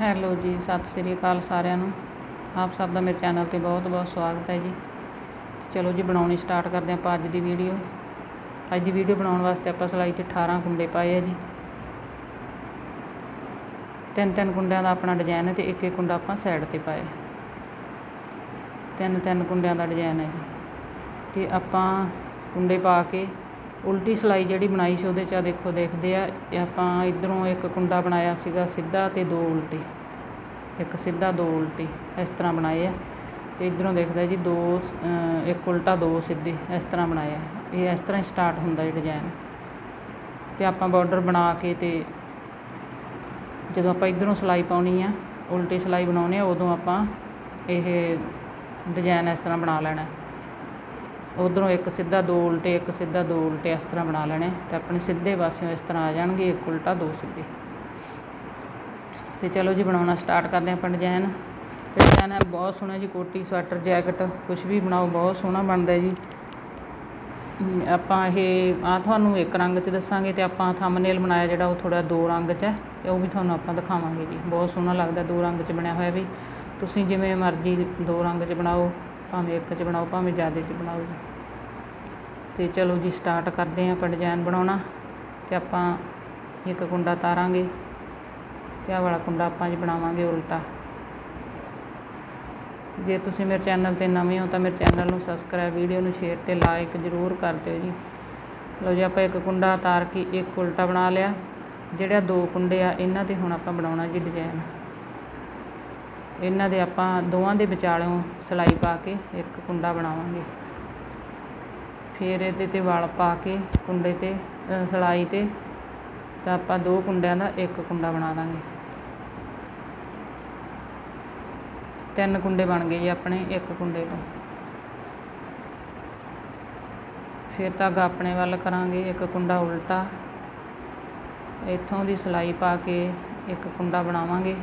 Hello ਜੀ, ਸਤਿ ਸ੍ਰੀ ਅਕਾਲ ਸਾਰਿਆਂ ਨੂੰ। ਆਪ ਸਭ ਦਾ ਮੇਰੇ ਚੈਨਲ ਤੇ ਬਹੁਤ ਬਹੁਤ ਸਵਾਗਤ ਹੈ ਜੀ। ਤੇ ਚਲੋ ਜੀ, ਬਣਾਉਣੀ ਸਟਾਰਟ ਕਰਦੇ ਆਪਾਂ ਅੱਜ ਦੀ ਵੀਡੀਓ। ਅੱਜ ਦੀ ਵੀਡੀਓ ਬਣਾਉਣ ਵਾਸਤੇ ਆਪਾਂ ਸਿਲਾਈ ਤੇ 18 ਕੁੰਡੇ ਪਾਏ ਆ ਜੀ। ਤਿੰਨ ਤਿੰਨ ਕੁੰਡਿਆਂ ਦਾ ਆਪਣਾ ਡਿਜ਼ਾਈਨ ਹੈ ਤੇ ਇੱਕ ਇੱਕ ਕੁੰਡਾ ਆਪਾਂ ਸਾਈਡ ਤੇ ਪਾਇਆ ਤਿੰਨ ਤਿੰਨ ਕੁੰਡਿਆਂ ਦਾ ਡਿਜ਼ਾਈਨ ਹੈ ਜੀ। ਤੇ ਆਪਾਂ ਕੁੰਡੇ ਪਾ ਕੇ ਉਲਟੀ ਸਿਲਾਈ ਜਿਹੜੀ ਬਣਾਈ ਸੀ ਉਹਦੇ 'ਚ ਆ ਦੇਖੋ ਦੇਖਦੇ ਆ, ਇਹ ਆਪਾਂ ਇਧਰੋਂ ਇੱਕ ਕੁੰਡਾ ਬਣਾਇਆ ਸੀਗਾ ਸਿੱਧਾ ਤੇ ਦੋ ਉਲਟੀ। ਇੱਕ ਸਿੱਧਾ, ਦੋ ਉਲਟੀ, ਇਸ ਤਰ੍ਹਾਂ ਬਣਾਏ ਆ। ਤੇ ਇਧਰੋਂ ਦੇਖਦਾ ਜੀ ਦੋ ਇੱਕ ਉਲਟਾ, ਦੋ ਸਿੱਧੇ, ਇਸ ਤਰ੍ਹਾਂ ਬਣਾਇਆ ਇਹ ਇਸ ਤਰ੍ਹਾਂ ਹੀ ਸਟਾਰਟ ਹੁੰਦਾ ਇਹ ਡਿਜ਼ਾਈਨ ਤੇ ਆਪਾਂ ਬਾਰਡਰ ਬਣਾ ਕੇ ਤੇ ਜਦੋਂ ਆਪਾਂ ਇਧਰੋਂ ਸਿਲਾਈ ਪਾਉਣੀ ਆ, ਉਲਟੀ ਸਿਲਾਈ ਬਣਾਉਣੀ ਆ, ਉਦੋਂ ਆਪਾਂ ਇਹ ਡਿਜ਼ਾਈਨ ਇਸ ਤਰ੍ਹਾਂ ਬਣਾ ਲੈਣਾ। ਉਧਰੋਂ ਇੱਕ ਸਿੱਧਾ ਦੋ ਉਲਟੇ, ਇੱਕ ਸਿੱਧਾ ਦੋ ਉਲਟੇ ਇਸ ਤਰ੍ਹਾਂ ਬਣਾ ਲੈਣੇ। ਤੇ ਆਪਣੇ ਸਿੱਧੇ ਪਾਸਿਓਂ ਇਸ ਤਰ੍ਹਾਂ ਆ ਜਾਣਗੇ, ਇੱਕ ਉਲਟਾ, ਦੋ ਸਿੱਧੇ। ਤੇ ਚਲੋ ਜੀ, ਬਣਾਉਣਾ ਸਟਾਰਟ ਕਰਦੇ ਆਪਾਂ ਡਿਜ਼ਾਈਨ ਇਹ ਡਿਜ਼ਾਈਨ ਹੈ, ਬਹੁਤ ਸੋਹਣਾ ਜੀ, ਕੋਟੀ, ਸਵੈਟਰ, ਜੈਕਟ ਕੁਝ ਵੀ ਬਣਾਓ, ਬਹੁਤ ਸੋਹਣਾ ਬਣਦਾ ਜੀ। ਆਪਾਂ ਇਹ ਆ ਤੁਹਾਨੂੰ ਇੱਕ ਰੰਗ 'ਚ ਦੱਸਾਂਗੇ ਤੇ ਆਪਾਂ ਥੰਬਨੇਲ ਬਣਾਇਆ ਜਿਹੜਾ ਉਹ ਥੋੜਾ ਦੋ ਰੰਗ 'ਚ ਹੈ, ਤੇ ਉਹ ਵੀ ਤੁਹਾਨੂੰ ਆਪਾਂ ਦਿਖਾਵਾਂਗੇ ਜੀ। ਬਹੁਤ ਸੋਹਣਾ ਲੱਗਦਾ ਦੋ ਰੰਗ 'ਚ ਬਣਿਆ ਹੋਇਆ ਵੀ। ਤੁਸੀਂ ਜਿਵੇਂ ਮਰਜ਼ੀ ਦੋ ਰੰਗ 'ਚ ਬਣਾਓ, ਭਾਵੇਂ ਇੱਕ 'ਚ ਬਣਾਓ, ਭਾਵੇਂ ਜ਼ਿਆਦਾ 'ਚ ਬਣਾਓ ਜੀ। ਤੇ ਚਲੋ ਜੀ ਸਟਾਰਟ ਕਰਦੇ ਹਾਂ ਆਪਾਂ ਡਿਜ਼ਾਈਨ ਬਣਾਉਣਾ ਤੇ ਆਪਾਂ ਇੱਕ ਕੁੰਡਾ ਤਾਰਾਂਗੇ ਤੇ ਆਹ ਵਾਲਾ ਕੁੰਡਾ ਆਪਾਂ ਜੀ ਬਣਾਵਾਂਗੇ ਉਲਟਾ। ਜੇ ਤੁਸੀਂ ਮੇਰੇ ਚੈਨਲ ਤੇ ਨਵੇਂ ਹੋ ਤਾਂ ਮੇਰੇ ਚੈਨਲ ਨੂੰ ਸਬਸਕ੍ਰਾਈਬ ਵੀਡੀਓ ਨੂੰ ਸ਼ੇਅਰ ਤੇ ਲਾਈਕ ਜ਼ਰੂਰ ਕਰ ਦਿਓ ਜੀ। ਲਓ ਜੀ ਆਪਾਂ ਇੱਕ ਕੁੰਡਾ ਤਾਰ ਕੇ ਇੱਕ ਉਲਟਾ ਬਣਾ ਲਿਆ। ਜਿਹੜਾ ਦੋ ਕੁੰਡੇ ਆ, ਇਹਨਾਂ ਤੇ ਹੁਣ ਆਪਾਂ ਬਣਾਉਣਾ ਜੀ ਡਿਜ਼ਾਈਨ ਇਹਨਾਂ ਦੇ ਆਪਾਂ ਦੋਵਾਂ ਦੇ ਵਿਚਾਲਿਓਂ ਸਿਲਾਈ ਪਾ ਕੇ ਇੱਕ ਕੁੰਡਾ ਬਣਾਵਾਂਗੇ। ਫਿਰ ਇਹਦੇ ਤੇ ਵਲ ਪਾ ਕੇ ਕੁੰਡੇ ਤੇ ਸਿਲਾਈ ਤੇ ਤਾਂ ਆਪਾਂ ਦੋ ਕੁੰਡਿਆਂ ਦਾ ਇੱਕ ਕੁੰਡਾ ਬਣਾ ਦਾਂਗੇ। ਤਿੰਨ ਕੁੰਡੇ ਬਣ ਗਏ ਜੀ ਆਪਣੇ ਇੱਕ ਕੁੰਡੇ ਤੋਂ। ਫਿਰ ਧਾਗਾ ਆਪਣੇ ਵੱਲ ਕਰਾਂਗੇ, ਇੱਕ ਕੁੰਡਾ ਉਲਟਾ। ਇੱਥੋਂ ਦੀ ਸਿਲਾਈ ਪਾ ਕੇ ਇੱਕ ਕੁੰਡਾ ਬਣਾਵਾਂਗੇ।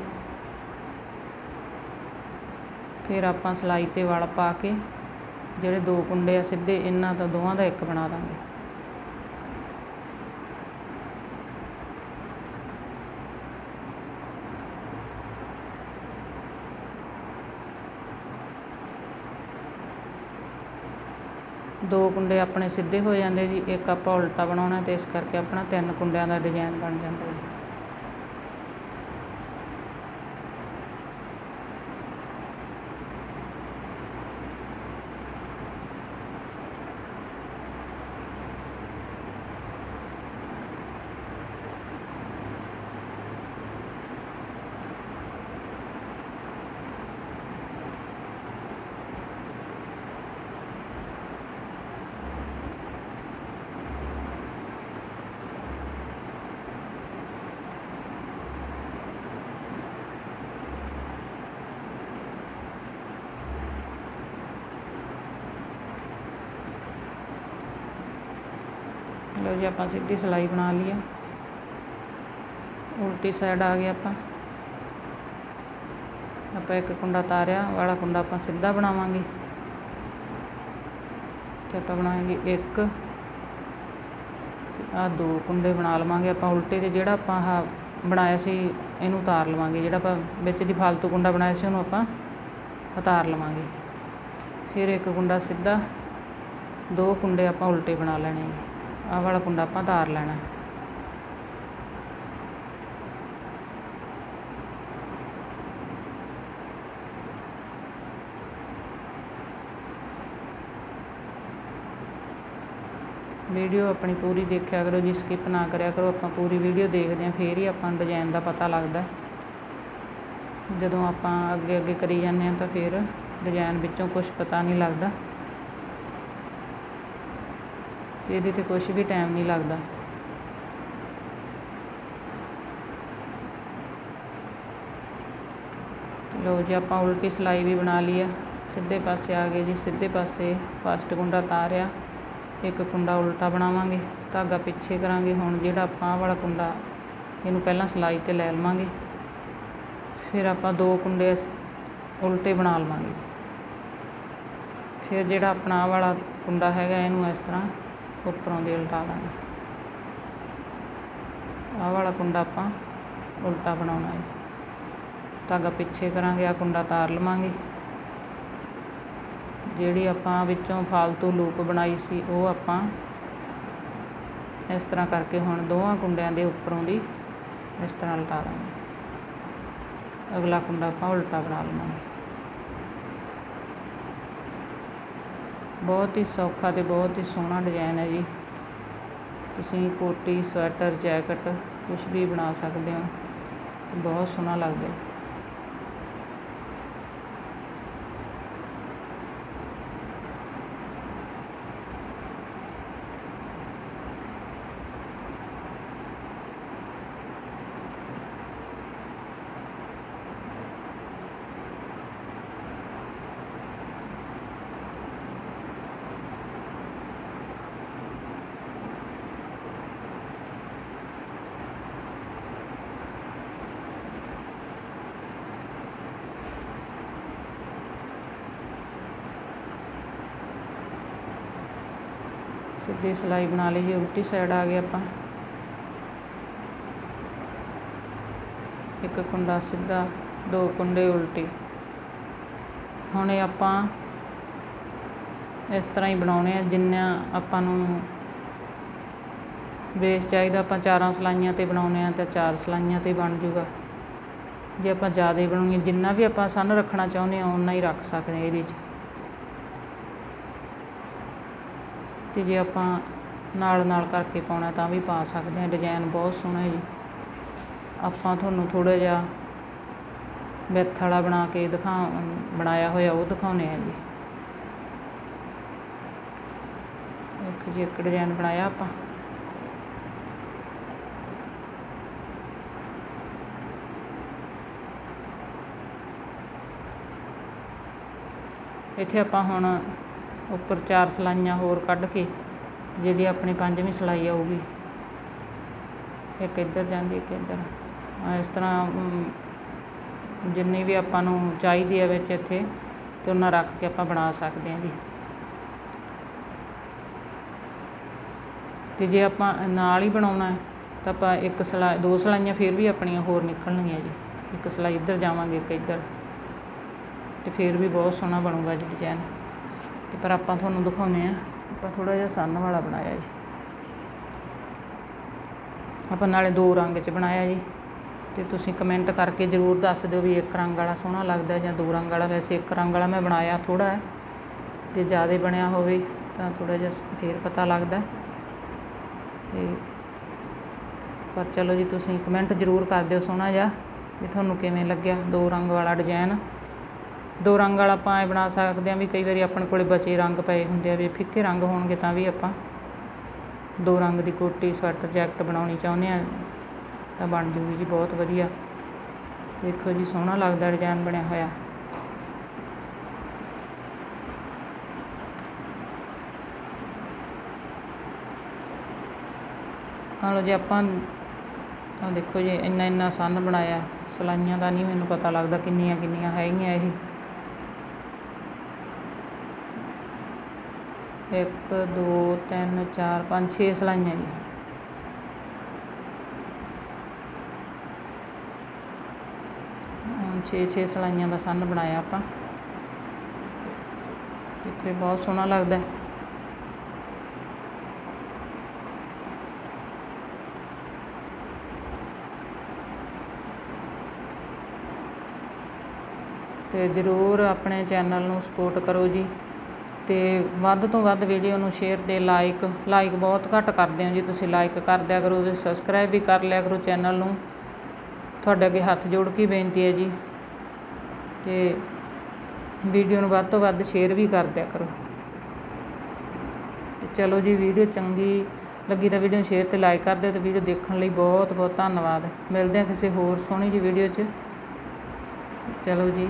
ਫਿਰ ਆਪਾਂ ਸਿਲਾਈ ਤੇ ਵਲ ਪਾ ਕੇ ਜਿਹੜੇ ਦੋ ਕੁੰਡੇ ਆ ਸਿੱਧੇ, ਇਹਨਾਂ ਤੋਂ ਦੋਵਾਂ ਦਾ ਇੱਕ ਬਣਾ ਦਾਂਗੇ। ਦੋ ਕੁੰਡੇ ਆਪਣੇ ਸਿੱਧੇ ਹੋ ਜਾਂਦੇ ਜੀ, ਇੱਕ ਆਪਾਂ ਉਲਟਾ ਬਣਾਉਣਾ ਤੇ ਇਸ ਕਰਕੇ ਆਪਣਾ ਤਿੰਨ ਕੁੰਡਿਆਂ ਦਾ ਡਿਜ਼ਾਈਨ ਬਣ ਜਾਂਦਾ ਜੀ। ਲਓ ਜੀ, ਆਪਾਂ ਸਿੱਧੀ ਸਿਲਾਈ ਬਣਾ ਲਈ ਆ। ਉਲਟੀ ਸਾਈਡ ਆ ਗਏ ਆਪਾਂ। ਆਪਾਂ ਇੱਕ ਕੁੰਡਾ ਤਾਰਿਆ, ਵਾਲਾ ਕੁੰਡਾ ਆਪਾਂ ਸਿੱਧਾ ਬਣਾਵਾਂਗੇ। ਤੇ ਆਪਾਂ ਬਣਾਵਾਂਗੇ ਇੱਕ। ਤੇ ਆ ਦੋ ਕੁੰਡੇ ਬਣਾ ਲਵਾਂਗੇ ਆਪਾਂ ਉਲਟੇ ਤੇ, ਜਿਹੜਾ ਆਪਾਂ ਆਹ ਬਣਾਇਆ ਸੀ, ਇਹਨੂੰ ਉਤਾਰ ਲਵਾਂਗੇ। ਜਿਹੜਾ ਆਪਾਂ ਵਿੱਚ ਦੀ ਫਾਲਤੂ ਕੁੰਡਾ ਬਣਾਇਆ ਸੀ, ਉਹਨੂੰ ਆਪਾਂ ਉਤਾਰ ਲਵਾਂਗੇ। ਫਿਰ ਇੱਕ ਕੁੰਡਾ ਸਿੱਧਾ, ਦੋ ਕੁੰਡੇ ਆਪਾਂ ਉਲਟੇ ਬਣਾ ਲੈਣੇ ਜੀ ਆਹ ਵਾਲਾ ਕੁੰਡਾ ਆਪਾਂ ਤਾਰ ਲੈਣਾ। ਵੀਡੀਓ ਆਪਣੀ ਪੂਰੀ ਦੇਖਿਆ ਕਰੋ, ਜੀ ਸਕਿਪ ਨਾ ਕਰਿਆ ਕਰੋ, ਆਪਾਂ ਪੂਰੀ ਵੀਡੀਓ ਦੇਖਦੇ ਹਾਂ, ਫੇਰ ਹੀ ਆਪਾਂ ਨੂੰ ਡਿਜ਼ਾਈਨ ਦਾ ਪਤਾ ਲੱਗਦਾ। ਜਦੋਂ ਆਪਾਂ ਅੱਗੇ ਅੱਗੇ ਕਰੀ ਜਾਂਦੇ ਹਾਂ ਤਾਂ ਫਿਰ ਡਿਜ਼ਾਈਨ ਵਿੱਚੋਂ ਕੁਝ ਪਤਾ ਨਹੀਂ ਲੱਗਦਾ। ਤੇ ਇਹਦੇ ਤੇ ਕੁਝ ਵੀ ਟਾਈਮ ਨਹੀਂ ਲੱਗਦਾ। ਲੋ ਜੀ, ਆਪਾਂ ਉਲਟੀ ਸਿਲਾਈ ਵੀ ਬਣਾ ਲਈ ਆ। ਸਿੱਧੇ ਪਾਸੇ ਆ ਗਏ ਜੀ, ਸਿੱਧੇ ਪਾਸੇ ਫਸਟ ਕੁੰਡਾ ਤਾਰਿਆ। ਇੱਕ ਕੁੰਡਾ ਉਲਟਾ ਬਣਾਵਾਂਗੇ, ਧਾਗਾ ਪਿੱਛੇ ਕਰਾਂਗੇ। ਹੁਣ ਜਿਹੜਾ ਆਪਾਂ ਆਹ ਵਾਲਾ ਕੁੰਡਾ, ਇਹਨੂੰ ਪਹਿਲਾਂ ਸਿਲਾਈ ਤੇ ਲੈ ਲਵਾਂਗੇ। ਫਿਰ ਆਪਾਂ ਦੋ ਕੁੰਡੇ ਉਲਟੇ ਬਣਾ ਲਵਾਂਗੇ। ਫਿਰ ਜਿਹੜਾ ਆਪਣਾ ਆਹ ਵਾਲਾ ਕੁੰਡਾ ਹੈਗਾ, ਇਹਨੂੰ ਇਸ ਤਰ੍ਹਾਂ ਉੱਪਰੋਂ ਦੀ ਉਲਟਾ ਦਾਂਗੇ ਆਹ ਵਾਲਾ ਕੁੰਡਾ ਆਪਾਂ ਉਲਟਾ ਬਣਾਉਣਾ ਹੈ। ਧਾਗਾ ਪਿੱਛੇ ਕਰਾਂਗੇ ਆ ਕੁੰਡਾ ਤਾਰ ਲਵਾਂਗੇ। ਜਿਹੜੀ ਆਪਾਂ ਵਿੱਚੋਂ ਫਾਲਤੂ ਲੂਪ ਬਣਾਈ ਸੀ, ਉਹ ਆਪਾਂ ਇਸ ਤਰ੍ਹਾਂ ਕਰਕੇ ਹੁਣ ਦੋਵਾਂ ਕੁੰਡਿਆਂ ਦੇ ਉੱਪਰੋਂ ਦੀ ਇਸ ਤਰ੍ਹਾਂ ਲਟਾ ਦਾਂਗੇ ਅਗਲਾ ਕੁੰਡਾ ਆਪਾਂ ਉਲਟਾ ਬਣਾ ਲਵਾਂਗੇ। ਬਹੁਤ ਹੀ ਸੌਖਾ ਤੇ ਬਹੁਤ ਹੀ ਸੋਹਣਾ ਡਿਜ਼ਾਈਨ ਹੈ ਜੀ। ਤੁਸੀਂ ਕੋਟੀ, ਸਵੈਟਰ, ਜੈਕਟ ਕੁਝ ਵੀ ਬਣਾ ਸਕਦੇ ਹੋ ਬਹੁਤ ਸੋਹਣਾ ਲੱਗਦਾ ਸਿੱਧੀ ਸਿਲਾਈ ਬਣਾ ਲਈ ਜੀ ਉਲਟੀ ਸਾਈਡ ਆ ਗਏ ਆਪਾਂ। ਇੱਕ ਕੁੰਡਾ ਸਿੱਧਾ, ਦੋ ਕੁੰਡੇ ਉਲਟੀ। ਹੁਣ ਇਹ ਆਪਾਂ ਇਸ ਤਰ੍ਹਾਂ ਹੀ ਬਣਾਉਣੇ ਆ ਜਿੰਨਾ ਆਪਾਂ ਨੂੰ ਬੇਸ ਚਾਹੀਦਾ, ਆਪਾਂ ਚਾਰਾਂ ਸਲਾਈਆਂ ਤੇ ਬਣਾਉਣੇ ਆ ਤਾਂ ਚਾਰ ਸਲਾਈਆਂ ਤੇ ਬਣ ਜੂਗਾ। ਜੇ ਆਪਾਂ ਜ਼ਿਆਦਾ ਬਣਾਉਣੀ, ਜਿੰਨਾ ਵੀ ਆਪਾਂ ਸੰਨ ਰੱਖਣਾ ਚਾਹੁੰਦੇ ਆ ਉਨਾ ਹੀ ਰੱਖ ਸਕਦੇ ਆ ਇਹਦੇ 'ਚ। ਤੇ ਜੇ ਆਪਾਂ ਨਾਲ ਨਾਲ ਕਰਕੇ ਪਾਉਣਾ ਤਾਂ ਵੀ ਪਾ ਸਕਦੇ ਹਾਂ। ਡਿਜ਼ਾਇਨ ਬਹੁਤ ਸੋਹਣਾ ਹੈ ਜੀ। ਆਪਾਂ ਤੁਹਾਨੂੰ ਥੋੜ੍ਹਾ ਜਿਹਾ ਵਿੱਥ ਵਾਲਾ ਬਣਾ ਕੇ ਦਿਖਾ, ਬਣਾਇਆ ਹੋਇਆ ਉਹ ਦਿਖਾਉਨੇ ਆ ਜੀ। ਇੱਕ ਜੀ ਇੱਕ ਡਿਜ਼ਾਈਨ ਬਣਾਇਆ ਆਪਾਂ। ਇੱਥੇ ਆਪਾਂ ਹੁਣ ਉੱਪਰ ਚਾਰ ਸਲਾਈਆਂ ਹੋਰ ਕੱਢ ਕੇ ਜਿਹੜੀ ਆਪਣੀ ਪੰਜਵੀਂ ਸਲਾਈ ਆਊਗੀ। ਇੱਕ ਇੱਧਰ ਜਾਂਦੀ, ਇੱਕ ਇੱਧਰ। ਇਸ ਤਰ੍ਹਾਂ ਜਿੰਨੀ ਵੀ ਆਪਾਂ ਨੂੰ ਚਾਹੀਦੀ ਹੈ ਵਿੱਚ ਇੱਥੇ, ਤੇ ਉਹਨਾਂ ਰੱਖ ਕੇ ਆਪਾਂ ਬਣਾ ਸਕਦੇ ਹਾਂ ਜੀ। ਤੇ ਜੇ ਆਪਾਂ ਨਾਲ ਹੀ ਬਣਾਉਣਾ ਹੈ, ਤਾਂ ਆਪਾਂ ਇੱਕ ਸਲਾਈ, ਦੋ ਸਲਾਈਆਂ ਫਿਰ ਵੀ ਆਪਣੀਆਂ ਹੋਰ ਨਿਕਲਣਗੀਆਂ ਜੀ। ਇੱਕ ਸਲਾਈ ਇੱਧਰ ਜਾਵਾਂਗੇ, ਇੱਕ ਇੱਧਰ। ਤੇ ਫਿਰ ਵੀ ਬਹੁਤ ਸੋਹਣਾ ਬਣੂਗਾ ਜੀ ਡਿਜ਼ਾਈਨ ਤੇ ਪਰ ਆਪਾਂ ਤੁਹਾਨੂੰ ਦਿਖਾਉਂਦੇ ਆ ਆਪਾਂ ਥੋੜਾ ਜਿਹਾ ਸੰਨ ਵਾਲਾ ਬਣਾਇਆ ਜੀ। ਆਪਾਂ ਨਾਲੇ ਦੋ ਰੰਗ 'ਚ ਬਣਾਇਆ ਜੀ। ਤੇ ਤੁਸੀਂ ਕਮੈਂਟ ਕਰਕੇ ਜ਼ਰੂਰ ਦੱਸ ਦਿਓ ਵੀ ਇੱਕ ਰੰਗ ਵਾਲਾ ਸੋਹਣਾ ਲੱਗਦਾ ਜਾਂ ਦੋ ਰੰਗ ਵਾਲਾ। ਵੈਸੇ ਇੱਕ ਰੰਗ ਵਾਲਾ ਮੈਂ ਬਣਾਇਆ ਥੋੜਾ ਹੈ ਜੇ ਜ਼ਿਆਦਾ ਬਣਿਆ ਹੋਵੇ ਤਾਂ ਥੋੜਾ ਜਿਹਾ ਫੇਰ ਪਤਾ ਲੱਗਦਾ। ਤੇ ਪਰ ਚਲੋ ਜੀ ਤੁਸੀਂ ਕਮੈਂਟ ਜ਼ਰੂਰ ਕਰ ਦਿਓ ਸੋਹਣਾ ਜਿਹਾ ਵੀ ਤੁਹਾਨੂੰ ਕਿਵੇਂ ਲੱਗਿਆ ਦੋ ਰੰਗ ਵਾਲਾ ਡਿਜ਼ਾਈਨ ਦੋ ਰੰਗ ਵਾਲਾ ਆਪਾਂ ਐਂ ਬਣਾ ਸਕਦੇ ਹਾਂ ਵੀ ਕਈ ਵਾਰੀ ਆਪਣੇ ਕੋਲ ਬਚੇ ਰੰਗ ਪਏ ਹੁੰਦੇ ਆ ਵੀ ਫਿੱਕੇ ਰੰਗ ਹੋਣਗੇ ਤਾਂ ਵੀ ਆਪਾਂ ਦੋ ਰੰਗ ਦੀ ਕੋਟੀ, ਸਵੈਟਰ, ਜੈਕਟ ਬਣਾਉਣੀ ਚਾਹੁੰਦੇ ਆ ਤਾਂ ਬਣ ਜੂਗੀ ਜੀ, ਬਹੁਤ ਵਧੀਆ। ਦੇਖੋ ਜੀ, ਸੋਹਣਾ ਲੱਗਦਾ ਡਿਜ਼ਾਈਨ ਬਣਿਆ ਹੋਇਆ। ਹਾਂ ਲਓ ਜੀ, ਆਪਾਂ ਆ ਦੇਖੋ ਜੀ ਇੰਨਾ ਇੰਨਾ ਸੰਨ ਬਣਾਇਆ। ਸਲਾਈਆਂ ਦਾ ਨਹੀਂ ਮੈਨੂੰ ਪਤਾ ਲੱਗਦਾ ਕਿੰਨੀਆਂ ਕਿੰਨੀਆਂ ਹੈਗੀਆਂ ਇਹ। ਇੱਕ, ਦੋ, ਤਿੰਨ, ਚਾਰ, ਪੰਜ, ਛੇ ਸਲਾਈਆਂ ਜੀ। ਹੁਣ ਛੇ ਛੇ ਸਲਾਈਆਂ ਦਾ ਸੰਨ ਬਣਾਇਆ ਆਪਾਂ। ਦੇਖੋ, ਇਹ ਬਹੁਤ ਸੋਹਣਾ ਲੱਗਦਾ। ਹੈ ਤੇ ਜ਼ਰੂਰ ਆਪਣੇ ਚੈਨਲ ਨੂੰ ਸਪੋਰਟ ਕਰੋ ਜੀ। ਅਤੇ ਵੱਧ ਤੋਂ ਵੱਧ ਵੀਡੀਓ ਨੂੰ ਸ਼ੇਅਰ ਤੇ ਲਾਈਕ ਲਾਈਕ ਬਹੁਤ ਘੱਟ ਕਰਦੇ ਹੋ ਜੀ ਤੁਸੀਂ ਲਾਈਕ ਕਰ ਦਿਆ ਕਰੋ ਅਤੇ ਸਬਸਕ੍ਰਾਈਬ ਵੀ ਕਰ ਲਿਆ ਕਰੋ ਚੈਨਲ ਨੂੰ। ਤੁਹਾਡੇ ਅੱਗੇ ਹੱਥ ਜੋੜ ਕੇ ਬੇਨਤੀ ਹੈ ਜੀ। ਅਤੇ ਵੀਡੀਓ ਨੂੰ ਵੱਧ ਤੋਂ ਵੱਧ ਸ਼ੇਅਰ ਵੀ ਕਰ ਦਿਆ ਕਰੋ। ਤੇ ਚਲੋ ਜੀ ਵੀਡੀਓ ਚੰਗੀ ਲੱਗੀ ਤਾਂ ਵੀਡੀਓ ਨੂੰ ਸ਼ੇਅਰ ਤੇ ਲਾਈਕ ਕਰ ਦਿਓ ਤੇ ਵੀਡੀਓ ਦੇਖਣ ਲਈ ਬਹੁਤ ਬਹੁਤ ਧੰਨਵਾਦ। ਮਿਲਦੇ ਹਾਂ ਕਿਸੇ ਹੋਰ ਸੋਹਣੀ ਜੀ ਵੀਡੀਓ 'ਚ। ਚਲੋ ਜੀ।